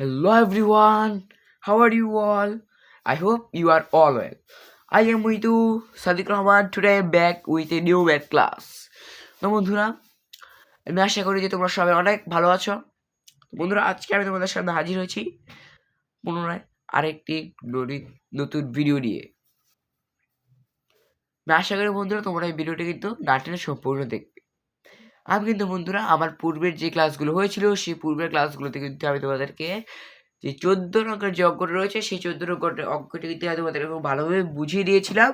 Hello everyone, how are you all? I hope you are all well. I am you, Sadiq Rahman. Today back with a new math class. তো বন্ধুরা আমি আশা করি যে তোমরা সবাই অনেক ভালো আছো বন্ধুরা আজকে আমি তোমাদের সামনে হাজির হয়েছি পুনরায় আরেকটি নতুন ভিডিও নিয়ে আমি আশা করি বন্ধুরা তোমরা এই ভিডিওটি কিন্তু নাটেনে সম্পূর্ণ দেখবে আমি কিন্তু বন্ধুরা আমার পূর্বের যে ক্লাসগুলো হয়েছিল, সেই পূর্বের ক্লাসগুলোতে কিন্তু আমি তোমাদেরকে যে চোদ্দ অঙ্কের যে অঙ্কটা রয়েছে, সেই চোদ্দ অঙ্কের অঙ্কটি কিন্তু আমি তোমাদেরকে খুব ভালোভাবে বুঝিয়ে দিয়েছিলাম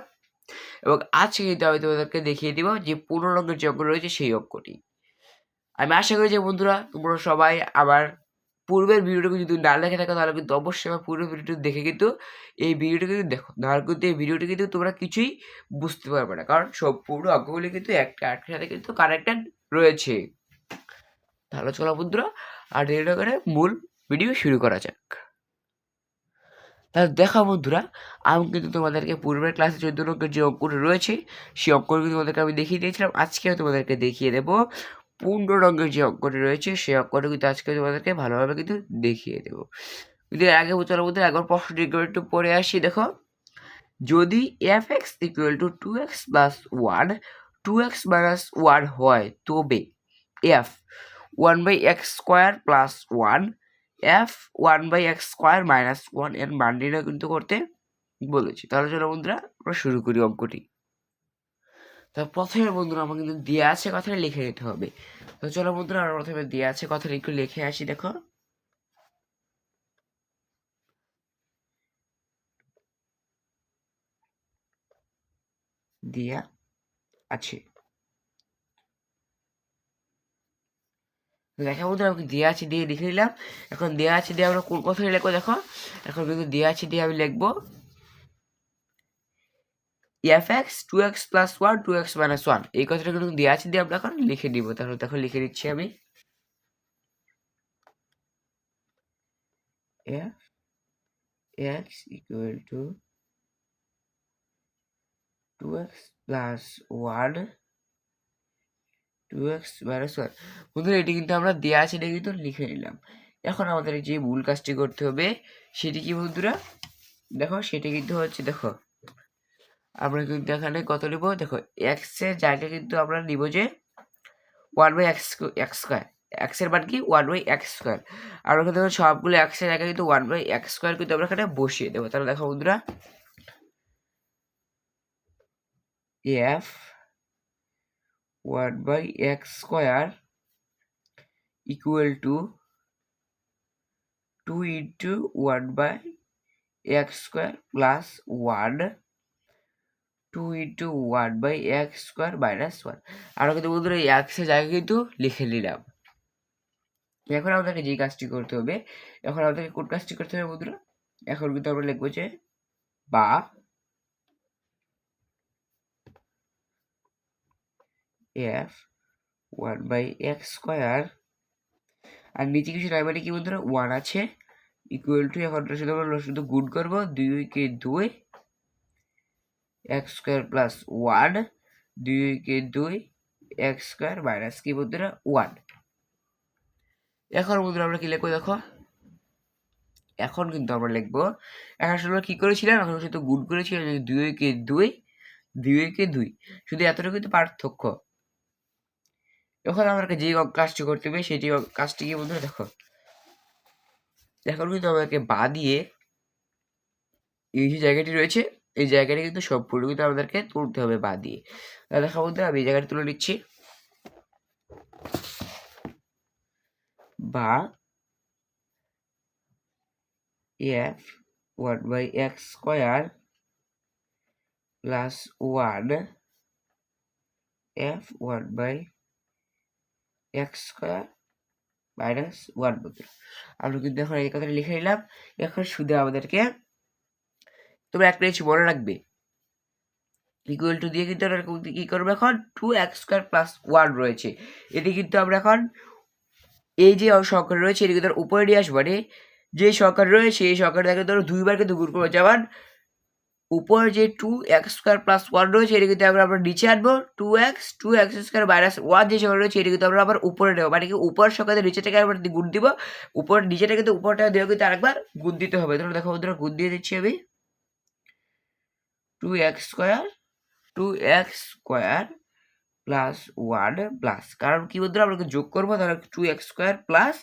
এবং আজকে কিন্তু আমি তোমাদেরকে দেখিয়ে দিব যে পনেরো অঙ্কের যে অঙ্ক রয়েছে, সেই অঙ্কটি। আমি আশা করি যে বন্ধুরা তোমরা সবাই আমার পূর্বের ভিডিওটুকু যদি না দেখে থাকো, তাহলে কিন্তু অবশ্যই আমার পূর্বের ভিডিওটি দেখে কিন্তু এই ভিডিওটি কিন্তু দেখো। নাহলে কিন্তু এই ভিডিওটি কিন্তু তোমরা কিছুই বুঝতে পারবে না। কারণ সম্পূর্ণ অঙ্কগুলি কিন্তু একটা একটার সাথে কিন্তু কানেক্টেড রয়েছে। তাহলে চলো বন্ধুরা, আর না করে মূল ভিডিও শুরু করা যাক। তাহলে দেখা বন্ধুরা, আমি কিন্তু তোমাদেরকে পূর্বের ক্লাসে চোদ্দ অঙ্কের যে অঙ্কটি রয়েছে, সেই অঙ্কটি তোমাদেরকে আমি দেখিয়ে দিয়েছিলাম। আজকে আমি তোমাদেরকে দেখিয়ে দেবো। পূর্ণ রঙের যে অঙ্কটি রয়েছে, সেই অঙ্কটি কিন্তু আজকে তোমাদেরকে ভালোভাবে কিন্তু দেখিয়ে দেবো। কিন্তু আগে চলো বন্ধুরা, একবার প্রশ্নটি একটু পরে আসি, দেখো। যদি f x equal to two x plus one two x minus one হয়, তবে f one by x square plus one f one by x square minus ওয়ানের মান নির্ণয় কিন্তু করতে বলেছি। তাহলে চলো বন্ধুরা, আমরা শুরু করি অঙ্কটি। তো প্রথমে বন্ধুরা, আমার কিন্তু দেওয়া আছে কথাটা লিখে নিতে হবে। তো চলো বন্ধুরা, আমরা প্রথমে দেওয়া আছে কথাটা একটু লিখে আসি, দেখো। দেয়া আছে। দেখা বন্ধুরা আমাকে দেওয়া আছে দিয়ে লিখে নিলাম। এখন দেওয়া আছে দিয়ে আমরা কোন কথাটা লিখব দেখো? এখন কিন্তু দেওয়া আছে দিয়ে আমি লিখব f x two x plus one, two x minus one. এই কথাটা কিন্তু দেওয়া আছে দিয়ে আমরা এখন লিখে দিব তাহলে দেখো লিখে দিচ্ছি আমি। F x equal to two x plus one two x minus one. বন্ধুরা, এটি কিন্তু আমরা দেওয়া আছে এটা কিন্তু লিখে নিলাম। এখন আমাদের যে মূল কাজটি করতে হবে, সেটি কি বন্ধুরা? দেখো, সেটি কিন্তু হচ্ছে, দেখো, আমরা কিন্তু এখানে কত নিব দেখো এক্সের জায়গায় কিন্তু আমরা নিব যে one by x x square এক্সের মান কি? ওয়ান বাই এক্স স্কোয়ার কিন্তু দেখো, সবগুলো এক্সের জায়গায় কিন্তু ওয়ান বাই এক্স স্কোয়ার কিন্তু আমরা এখানে বসিয়ে দেবো। তাহলে দেখো বন্ধুরা f one by x square equal to two into one by x square plus one two into one by x square minus one আমরা কিন্তু বন্ধুরা এই এক্সের জায়গায় কিন্তু লিখে নিলাম। এখন আমাদেরকে যে কাজটি করতে হবে, এখন আমাদেরকে কোন কাজটি করতে হবে বন্ধুরা? এখন কিন্তু আমরা লিখব যে বা f one by x square আর নিচে কিছু নাই মানে কি বন্ধুরা? ওয়ান আছে। ইকুয়াল টু এখন শুধু আমরা শুধু গুণ করব। দুই কে দুই এক্স স্কোয়ার প্লাস ওয়ান দুই কে দুই এক্স স্কোয়ার মাইনাস কি বন্ধুরা? ওয়ান এখন বন্ধুরা আমরা কি লিখব দেখো? এখন কিন্তু আমরা লিখব। এখন শুধু আমরা কি করেছিলাম? এখন শুধু গুণ করেছিলাম যে দুই কে দুই দুই কে দুই, শুধু এতটুকু কিন্তু পার্থক্য। এখন আমাকে যে কাজটি করতে হবে সেটি কাজটি কি বন্ধুরা? দেখো। এখন কিন্তু আমাকে বা দিয়ে এই যে জায়গাটি রয়েছে, এই জায়গাটি কিন্তু সম্পূর্ণ কিন্তু আমাদেরকে তুলতে হবে বা দিয়ে। দেখা বন্ধুরা, আমি এই জায়গাটি তুলে নিচ্ছি। বা f one by x square plus one f one by x square minus one বন্ধুরা আমরা কিন্তু এখন এই কথাটা লিখে নিলাম। এখন শুধু আমাদেরকে তোমরা একটা জিনিস মনে রাখবে। ইকুয়াল টু দিয়ে কিন্তু আমরা কি করব এখন? Two x square plus one রয়েছে। এটি কিন্তু আমরা এখন এই যে সংখ্যা রয়েছে এটি কিন্তু উপরে নিয়ে আসব। মানে যে সংখ্যা রয়েছে এই সংখ্যাটা দেখে ধরো দুইবার কিন্তু গুণ করব। যেমন উপরে যে two x square plus one রয়েছে, এটা কিন্তু আমরা আবার নিচে আনব। Two x two x square minus one যে সংখ্যা রয়েছে, এটা কিন্তু আমরা আবার উপরে নেব। মানে কি উপরের সংখ্যাতে নিচেটাকে আবার গুণ দিব, উপর নিচেটা কিন্তু উপরটা দেওয়া কিন্তু আরেকবার গুণ দিতে হবে। ধরো, দেখো বন্ধুরা, গুণ দিয়ে দিচ্ছি আমি। Two x square two x square plus one plus কারণ কি বন্ধুরা, আমরা যোগ করব? তাহলে টু এক্স স্কোয়ার প্লাস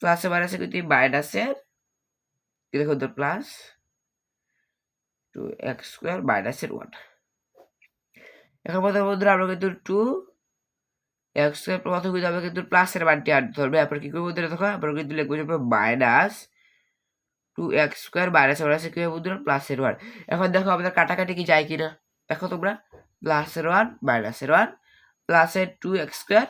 প্লাসে মাইনাসে কিন্তু মাইনাসের দেখো প্লাস টু এক্স স্কোয়ার মাইনাসের ওয়ান এখন প্রথমে বন্ধুরা, আমরা কিন্তু টু এক্স স্কোয়ার প্রথমে কিন্তু আমরা কিন্তু প্লাসের মানটি আনতে হবে এরপর কি করব বন্ধুরা, দেখো, আমরা কিন্তু লিখব যে minus two x square minus মাইনাসে কি হবে বন্ধুরা? প্লাসের ওয়ান এখন দেখো, আমাদের কাটাকাটি কি যায় কিনা? দেখো তোমরা প্লাসের ওয়ান মাইনাসের ওয়ান প্লাসের টু এক্স স্কোয়ার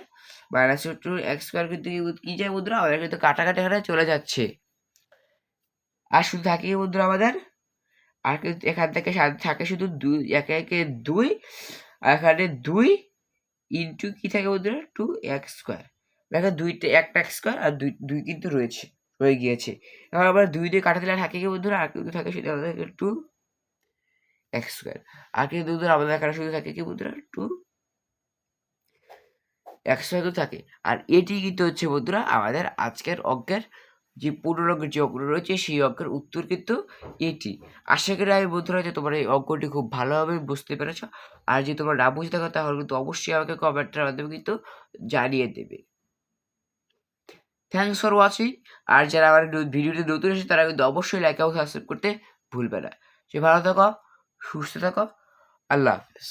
মাইনাসের টু এক্স স্কোয়ার কিন্তু কি যায় বন্ধুরা? আমাদের কিন্তু কাটাকাটি এখানে চলে যাচ্ছে। আর শুধু থাকে বন্ধুরা আমাদের? আর এখান থেকে থাকে শুধু দুই, একে একে দুই, আর এখানে দুই ইন্টু কি থাকে বন্ধুরা? টু এক্স স্কোয়ার দেখো দুইটা, একটা এক্স স্কোয়ার আর দুই দুই কিন্তু রয়েছে, রয়ে গিয়েছে। এবার আবার দুই দিয়ে কাটা দিলে থাকে কি বন্ধুরা? আর কিন্তু থাকে শুধু আমাদের টু এক্স স্কোয়ার আর কিন্তু বন্ধুরা আমাদের এখানে শুধু থাকে কি বন্ধুরা? টু এক্স স্কোয়ার তো থাকে। আর এটি কিন্তু হচ্ছে বন্ধুরা আমাদের আজকের অঙ্কের যে অঙ্কের যে অঙ্কটা রয়েছে, সেই অঙ্কের উত্তর কিন্তু এটি। আশা করি আমি বন্ধুরা যে তোমার এই অঙ্কটি খুব ভালোভাবে বুঝতে পেরেছ। আর যদি তোমরা না বুঝতে থাকো, তাহলে কিন্তু অবশ্যই আমাকে কমেন্টের মাধ্যমে কিন্তু জানিয়ে দেবে। থ্যাংকস ফর ওয়াচিং আর যারা আমার ভিডিওটি নতুন এসেছে, তারা কিন্তু অবশ্যই লাইক এবং সাবস্ক্রাইব করতে ভুলবে না। সে ভালো থাকো, সুস্থ থাকো। আল্লাহ হাফেজ।